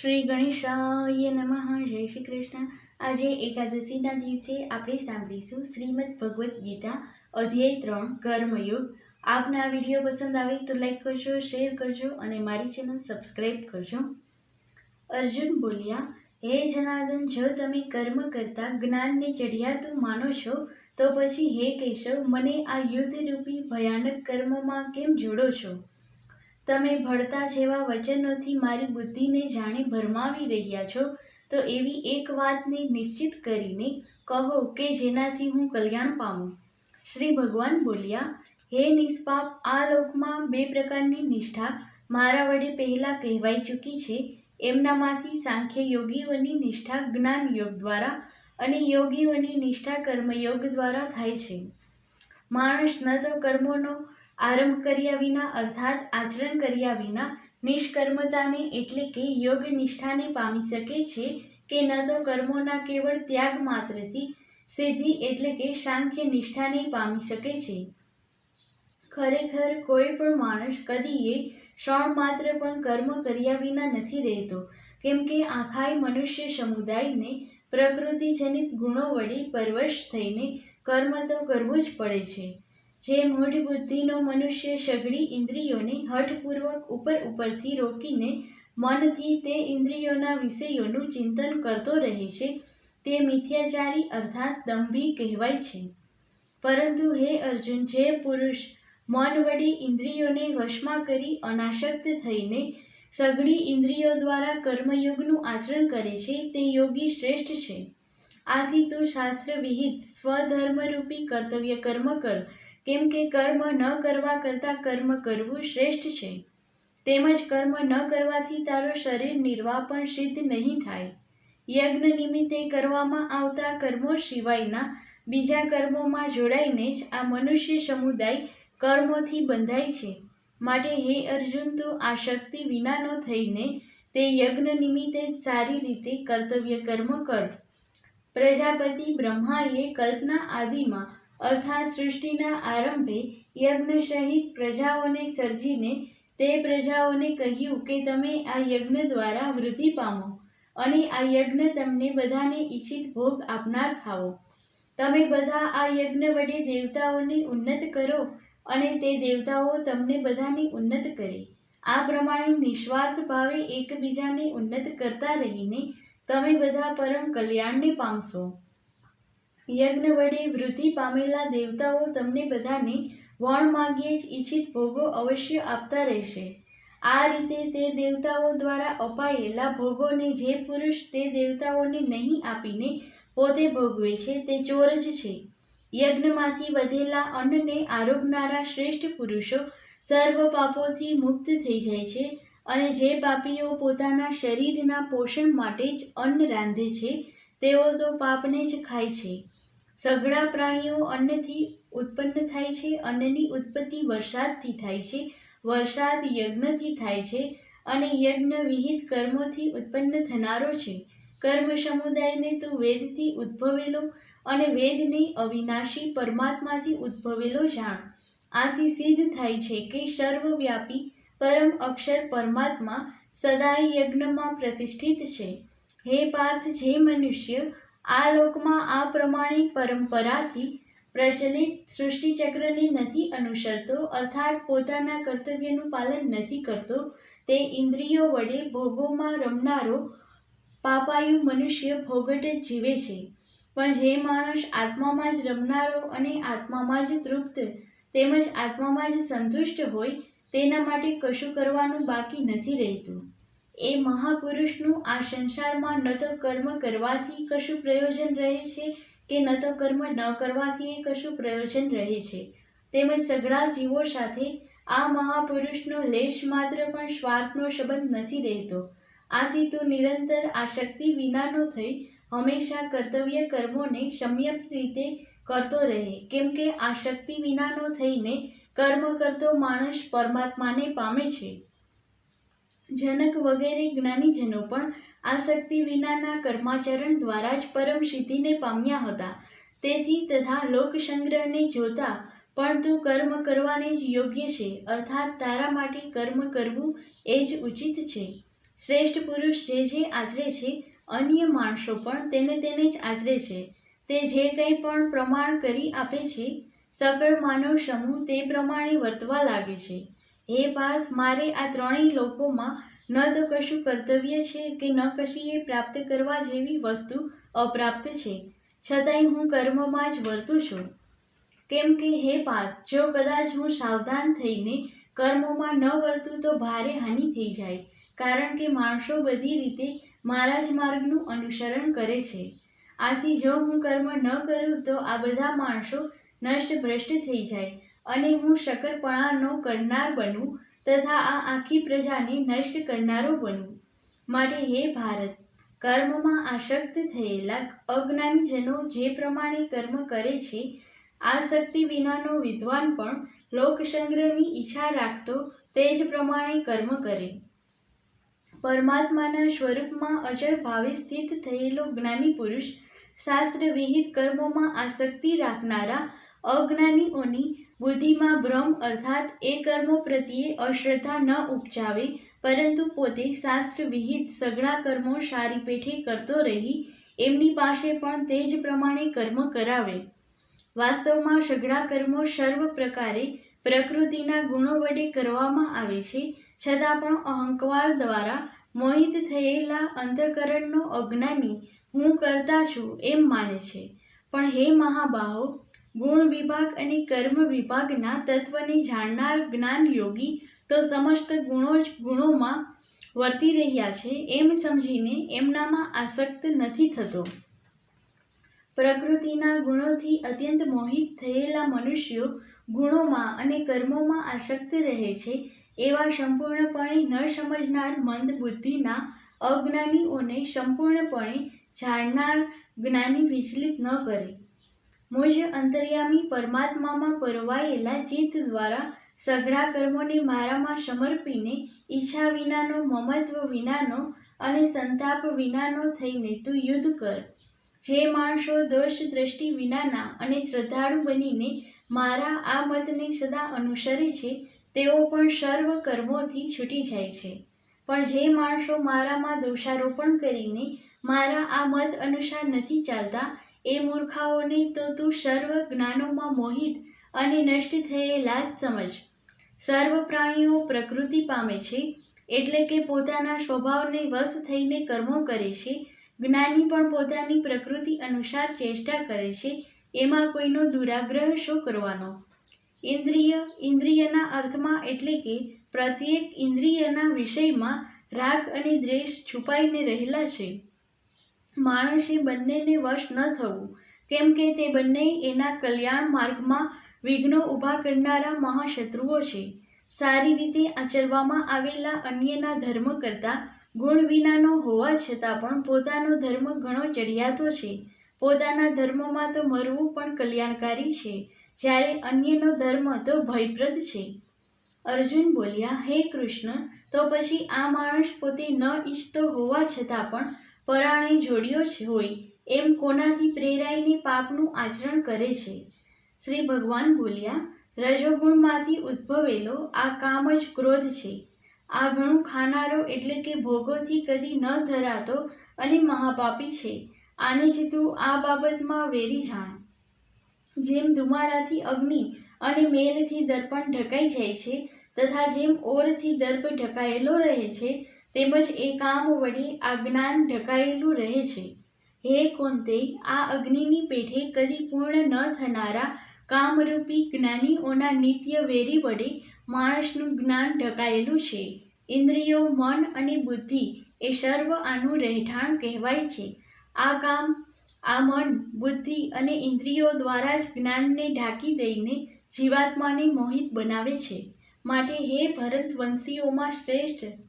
શ્રી ગણેશાય નમઃ. જય શ્રી કૃષ્ણ. આજે એકાદશીના દિવસે આપણે સાંભળીશું શ્રીમદ ભગવદ્ ગીતા, અધ્યાય ત્રણ, કર્મયોગ. આપને આ વીડિયો પસંદ આવે તો લાઈક કરજો, શેર કરજો અને મારી ચેનલ સબસ્ક્રાઈબ કરજો. અર્જુન બોલ્યા, હે જનાર્દન, જો તમે કર્મ કરતા જ્ઞાનને ચઢિયાતું માનો છો, તો પછી હે કેશવ, મને આ યુદ્ધરૂપી ભયાનક કર્મમાં કેમ જોડો છો? તમે ભળતા જેવા વચનોથી મારી બુદ્ધિને જાણે ભરમાવી રહ્યા છો, તો એવી એક વાતને નિશ્ચિત કરીને કહો કે જેનાથી હું કલ્યાણ પામું. શ્રી ભગવાન બોલ્યા, હે નિષ્પાપ, આ લોકમાં બે પ્રકારની નિષ્ઠા મારા વડે પહેલાં કહેવાઈ ચૂકી છે. એમનામાંથી સાંખ્ય યોગીઓની નિષ્ઠા જ્ઞાન યોગ દ્વારા અને યોગીઓની નિષ્ઠા કર્મયોગ દ્વારા થાય છે. માણસ ન તો કર્મોનો આરંભ કર્યા વિના, અર્થાત આચરણ કર્યા વિના, નિષ્કર્મતાને એટલે કે યોગ નિષ્ઠાને પામી શકે છે કે ન તો કર્મોના કેવળ ત્યાગ માત્રથી સિદ્ધિ એટલે કે સાંખ્ય નિષ્ઠાને પામી શકે છે. ખરેખર કોઈ પણ માણસ કદીએ ક્ષણ માત્ર પણ કર્મ કર્યા વિના નથી રહેતો, કેમ કે આખાય મનુષ્ય સમુદાયને પ્રકૃતિજનિત ગુણો વળી પરવશ થઈને કર્મ તો કરવું જ પડે છે. જે મૂઢ બુદ્ધિનો મનુષ્ય સઘળી ઇન્દ્રિયોને હઠપૂર્વક ઉપર ઉપરથી રોકીને મનથી તે ઇન્દ્રિયોના વિષયોનું ચિંતન કરતો રહે છે, તે મિથ્યાચારી અર્થાત દંભી કહેવાય છે. પરંતુ હે અર્જુન, જે પુરુષ મન વડે ઇન્દ્રિયોને વશમાં કરી અનાશક્ત થઈને સઘળી ઇન્દ્રિયો દ્વારા કર્મયોગનું આચરણ કરે છે, તે યોગી શ્રેષ્ઠ છે. આથી તું શાસ્ત્ર વિહિત સ્વધર્મરૂપી કર્તવ્ય કર્મ કર કેમ કે કર્મ ન કરવા કરતાં કર્મ કરવું શ્રેષ્ઠ છે. તેમજ કર્મ ન કરવાથી તારો શરીર નિર્વાહ પણ સિદ્ધ નહીં થાય. યજ્ઞ નિમિત્તે કરવામાં આવતા કર્મો સિવાયના બીજા કર્મોમાં જોડાઈને જ આ મનુષ્ય સમુદાય કર્મોથી બંધાય છે. માટે હે અર્જુન, તું આસક્તિ વિનાનો થઈને તે યજ્ઞ નિમિત્તે સારી રીતે કર્તવ્ય કર્મ કર. પ્રજાપતિ બ્રહ્માએ કલ્પના આદિમાં અર્થાત સૃષ્ટિના આરંભે યજ્ઞ સહિત પ્રજાઓને સર્જીને તે પ્રજાઓને કહ્યું કે તમે આ યજ્ઞ દ્વારા વૃદ્ધિ પામો અને આ યજ્ઞ તમને બધાને ઈચ્છિત ભોગ આપનાર થાવો તમે બધા આ યજ્ઞ વડે દેવતાઓને ઉન્નત કરો અને તે દેવતાઓ તમને બધાને ઉન્નત કરે. આ પ્રમાણે નિસ્વાર્થ ભાવે એકબીજાને ઉન્નત કરતા રહીને તમે બધા પરમ કલ્યાણને પામશો. યજ્ઞ વડે વૃદ્ધિ પામેલા દેવતાઓ તમને બધાને વણ માગીએ જ ઈચ્છિત ભોગો અવશ્ય આપતા રહેશે. આ રીતે તે દેવતાઓ દ્વારા અપાયેલા ભોગોને જે પુરુષ તે દેવતાઓને નહીં આપીને પોતે ભોગવે છે તે ચોર જ છે. યજ્ઞમાંથી વધેલા અન્નને આરોગનારા શ્રેષ્ઠ પુરુષો સર્વ પાપોથી મુક્ત થઈ જાય છે અને જે પાપીઓ પોતાના શરીરના પોષણ માટે જ અન્ન રાંધે છે, તેઓ તો પાપને જ ખાય છે. સઘળા પ્રાણીઓ અન્નથી ઉત્પન્ન થાય છે, અન્નની ઉત્પત્તિ વરસાદથી થાય છે, વરસાદ યજ્ઞથી થાય છે અને યજ્ઞ વિહિત કર્મોથી ઉત્પન્ન થનારો છે. કર્મ સમુદાયને તો વેદથી ઉદ્ભવેલો અને વેદને અવિનાશી પરમાત્માથી ઉદ્ભવેલો જાણ. આથી સિદ્ધ થાય છે કે સર્વવ્યાપી પરમ અક્ષર પરમાત્મા સદાય યજ્ઞમાં પ્રતિષ્ઠિત છે. હે પાર્થ જે મનુષ્ય આ લોકમાં આ પ્રમાણે પરંપરાથી પ્રચલિત સૃષ્ટિચક્રને નથી અનુસરતો, અર્થાત પોતાના કર્તવ્યનું પાલન નથી કરતો, તે ઇન્દ્રિયો વડે ભોગોમાં રમનારો પાપાયુ મનુષ્ય ભોગટ જ જીવે છે. પણ જે માણસ આત્મામાં જ રમનારો અને આત્મામાં જ તૃપ્ત તેમજ આત્મામાં જ સંતુષ્ટ હોય, તેના માટે કશું કરવાનું બાકી નથી રહેતું. એ મહાપુરુષનું આ સંસારમાં ન તો કર્મ કરવાથી કશું પ્રયોજન રહે છે કે ન તો કર્મ ન કરવાથી એ કશું પ્રયોજન રહે છે. તેમજ સઘળા જીવો સાથે આ મહાપુરુષનો લેશ માત્ર પણ સ્વાર્થનો સંબંધ નથી રહેતો. આથી તું નિરંતર આ શક્તિ વિનાનો થઈ હંમેશા કર્તવ્ય કર્મોને સમ્યક રીતે કરતો રહે. કેમ કે આ શક્તિ વિનાનો થઈને કર્મ કરતો માણસ પરમાત્માને પામે છે. જનક વગેરે જ્ઞાનીજનો પણ આસક્તિ વિનાના કર્માચરણ દ્વારા જ પરમ સિદ્ધિને પામ્યા હતા. તેથી તથા લોકસંગ્રહને જોતા પણ તું કર્મ કરવાને જ યોગ્ય છે, અર્થાત તારા માટે કર્મ કરવું એ જ ઉચિત છે. શ્રેષ્ઠ પુરુષ જે જે આચરે છે, અન્ય માણસો પણ તેને તેને જ આચરે છે. તે જે કંઈ પણ પ્રમાણ કરી આપે છે, સકળ માનવ સમૂહ તે પ્રમાણે વર્તવા લાગે છે. હે બાદ, મારે આ ત્રણેય લોકોમાં ન તો કશું કર્તવ્ય છે કે ન કશી એ પ્રાપ્ત કરવા જેવી વસ્તુ અપ્રાપ્ત છે. છતાંય હું કર્મમાં જ વર્તું છું. કેમ કે, હે પાર્થ જો કદાચ હું સાવધાન થઈને કર્મોમાં ન વર્તું તો ભારે હાનિ થઈ જાય, કારણ કે માણસો બધી રીતે મારા જ માર્ગનું અનુસરણ કરે છે. આથી જો હું કર્મ ન કરું તો આ બધા માણસો નષ્ટ ભ્રષ્ટ થઈ જાય. અને હું શકરપણાનો કરનાર બનું તથા આ આખી પ્રજાને નષ્ટ કરનારો બનું. માટે હે ભારત, કર્મમાં આસક્ત થયેલા અજ્ઞાનીજનો જે પ્રમાણે કર્મ કરે છે આસક્તિ વિનાનો વિદ્વાન પણ લોકસંગ્રહની ઈચ્છા રાખતો તે જ પ્રમાણે કર્મ કરે. પરમાત્માના સ્વરૂપમાં અચળ ભાવે સ્થિત થયેલો જ્ઞાની પુરુષ શાસ્ત્ર વિહિત કર્મોમાં આસક્તિ રાખનારા અજ્ઞાનીઓની બુદ્ધિમાં ભ્રમ અર્થાત એ કર્મો પ્રત્યે અશ્રદ્ધા ન ઉપજાવે, પરંતુ પોતે શાસ્ત્ર વિહિત સઘળા કર્મો સારી પેઠે કરતો રહી, એમની પાસે પણ તે જ પ્રમાણે કર્મ કરાવે. વાસ્તવમાં સઘળા કર્મો સર્વ પ્રકારે પ્રકૃતિના ગુણો વડે કરવામાં આવે છે, છતાં પણ અહંકાર દ્વારા મોહિત થયેલા અંતઃકરણનો અજ્ઞાની હું કરતા છું એમ માને છે. પણ હે મહાબાહો, ગુણ વિભાગ અને કર્મ વિભાગના તત્વને જાણનાર જ્ઞાન યોગી તો સમસ્ત ગુણો જ ગુણોમાં વર્તી રહ્યા છે એમ સમજીને એમનામાં આસક્ત નથી થતો. પ્રકૃતિના ગુણોથી અત્યંત મોહિત થયેલા મનુષ્યો ગુણોમાં અને કર્મોમાં આસક્ત રહે છે એવા સંપૂર્ણપણે ન સમજનાર મંદ બુદ્ધિના અજ્ઞાનીઓને સંપૂર્ણપણે જાણનાર જ્ઞાની વિચલિત ન કરે. મુજ અંતર્યામી પરમાત્મામાં પરવાયેલા ચિત્ત દ્વારા સઘળા કર્મોને મારામાં સમર્પીને ઈચ્છા વિનાનો, મમત્વ વિનાનો અને સંતાપ વિનાનો થઈને તું યુદ્ધ કર. જે માણસો દોષ દ્રષ્ટિ વિનાના અને શ્રદ્ધાળુ બનીને મારા આ મતને સદા અનુસરે છે, તેઓ પણ સર્વ કર્મોથી છૂટી જાય છે. પણ જે માણસો મારામાં દોષારોપણ કરીને મારા આ મત અનુસાર નથી ચાલતા. એ મૂર્ખાઓને તો તું સર્વ જ્ઞાનોમાં મોહિત અને નષ્ટ થયેલા જ સમજ. સર્વ પ્રાણીઓ પ્રકૃતિ પામે છે, એટલે કે પોતાના સ્વભાવને વશ થઈને કર્મો કરે છે. જ્ઞાની પણ પોતાની પ્રકૃતિ અનુસાર ચેષ્ટા કરે છે, એમાં કોઈનો દુરાગ્રહ શો કરવાનો? ઇન્દ્રિય, ઇન્દ્રિયના અર્થમાં એટલે કે પ્રત્યેક ઇન્દ્રિયના વિષયમાં રાગ અને દ્વેષ છુપાઈને રહેલા છે. માણસે બંનેને વશ ન થવું, કેમ કે તે બંને એના કલ્યાણ માર્ગમાં વિઘ્નો ઊભા કરનારા મહાશત્રુઓ છે. સારી રીતે આચરવામાં આવેલા અન્યના ધર્મ કરતાં ગુણ વિનાનો હોવા છતાં પણ પોતાનો ધર્મ ઘણો ચડિયાતો છે. પોતાના ધર્મમાં તો મરવું પણ કલ્યાણકારી છે, જ્યારે અન્યનો ધર્મ તો ભયપ્રદ છે. અર્જુન બોલ્યા, હે કૃષ્ણ, તો પછી આ માણસ પોતે ન ઈચ્છતો હોવા છતાં પણ પરાણે જોડ્યો છે હોય, એમ કોનાથી પ્રેરાઈને પાપનું આચરણ કરે છે? શ્રી ભગવાન બોલ્યા, રજોગુણમાંથી ઉદ્ભવેલો આ કામ જ ક્રોધ છે. આ ઘણું ખાનારો એટલે કે ભોગોથી કદી ન ધરાતો અને મહાપાપી છે. આને જ તું આ બાબતમાં વેરી જાણ. જેમ ધુમાડાથી અગ્નિ અને મેલથી દર્પણ ઢકાઈ જાય છે, તથા જેમ ઓરથી દર્પ ઢકાયેલો રહે છે તેમજ એ કામ વડે આ જ્ઞાન ઢકાયેલું રહે છે. હે કોંતે, આ અગ્નિની પેઠે કદી પૂર્ણ ન થનારા કામરૂપી જ્ઞાનીઓના નિત્ય વેરી વડે માણસનું જ્ઞાન ઢકાયેલું છે. ઇન્દ્રિયો, મન અને બુદ્ધિ એ સર્વ આનું રહેઠાણ કહેવાય છે. આ કામ, આ મન, બુદ્ધિ અને ઇન્દ્રિયો દ્વારા જ જ્ઞાનને ઢાંકી દઈને જીવાત્માને મોહિત બનાવે છે. માટે હે ભરતવંશીઓમાં શ્રેષ્ઠ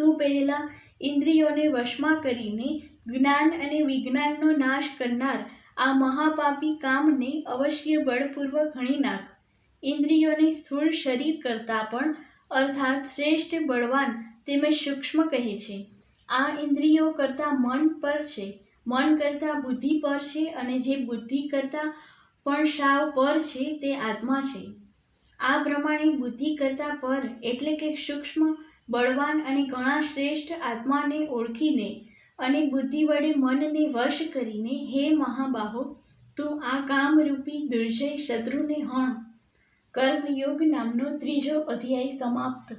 તું પહેલાં ઇન્દ્રિયોને વશમાં કરીને જ્ઞાન અને વિજ્ઞાનનો નાશ કરનાર આ મહાપાપી કામને અવશ્ય બળપૂર્વક ઘણી નાખ. ઇન્દ્રિયોને સ્થૂળ શરીર કરતાં પણ, અર્થાત શ્રેષ્ઠ બળવાન તેમજ સૂક્ષ્મ કહે છે. આ ઇન્દ્રિયો કરતાં મન પર છે. મન કરતાં બુદ્ધિ પર છે અને જે બુદ્ધિ કરતાં પણ સાવ પર છે તે આત્મા છે. આ પ્રમાણે બુદ્ધિ કરતાં પર એટલે કે સૂક્ષ્મ બળવાન અને ઘણા શ્રેષ્ઠ આત્માને ઓળખીને અને બુદ્ધિ વડે મનને વશ કરીને, હે મહાબાહો, તું આ કામરૂપી દુર્જય શત્રુને હણ. કર્મયોગ નામનો ત્રીજો અધ્યાય સમાપ્ત.